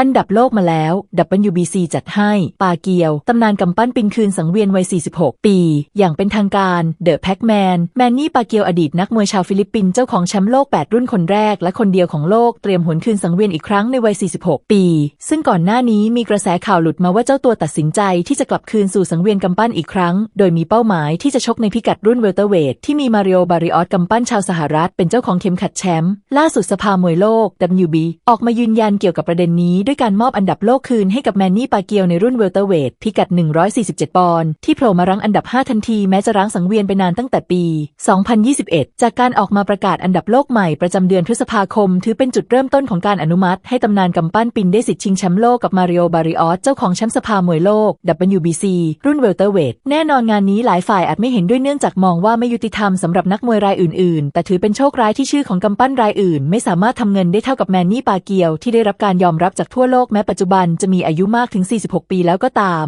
อันดับโลกมาแล้ว WBC จัดให้ ปาเกียว ตำนานกำปั้นปินคืนสังเวียนวัย 46 ปี อย่างเป็นทางการ เดอะแพ็กแมน แมนนี่ปาเกียวอดีตนักมวยชาวฟิลิปปินส์เจ้าของแชมป์โลก 8 รุ่นคนแรก และคนเดียวของโลกเตรียมหวนคืนสังเวียนอีกครั้งในวัย 46 ปี ซึ่งก่อนหน้านี้มีกระแสข่าวหลุดมาว่าเจ้าตัวตัดสินใจที่จะกลับคืนสู่สังเวียนกำปั้นอีกครั้ง โดยมีเป้าหมายที่จะชกในพิกัดรุ่นเวลเตอร์เวทที่มีมาริโอบาริออสกำปั้นชาวสหรัฐเป็นเจ้าของเข็มขัดแชมป์ ล่าสุดสภามวยโลก WB ออกมายืนยันเกี่ยวกับประเด็นนี้ด้วยการมอบอันดับโลกคืนให้กับแมนนี่ปาเกียวในรุ่นเวลเตอร์เวทพิกัด 147 ปอนด์ที่โผล่มารั้งอันดับ 5 ทันทีแม้จะรั้งสังเวียนไปนานตั้งแต่ปี 2021 จากการออกมาประกาศอันดับโลกใหม่ประจำเดือนพฤษภาคม ถือเป็นจุดเริ่มต้นของการอนุมัติ ให้ตำนานกำปั้นปินได้สิทธิ์ชิงแชมป์โลกกับมาริโอบาริออสเจ้าของแชมป์สภามวยโลก WBC รุ่นเวลเตอร์เวทแน่นอนงานนี้หลายฝ่ายอาจไม่เห็นด้วยเนื่องจากมองว่าไม่ยุติธรรมสำหรับนักมวยรายอื่นๆ แต่ถือเป็นโชคร้ายที่ชื่อของกำปั้นรายอื่น ไม่สามารถทำเงินได้เท่ากับแมนนี่ปาเกียวที่ได้รับการยอมรับจากทั่วโลกแม้ปัจจุบันจะมีอายุมากถึง 46 ปีแล้วก็ตาม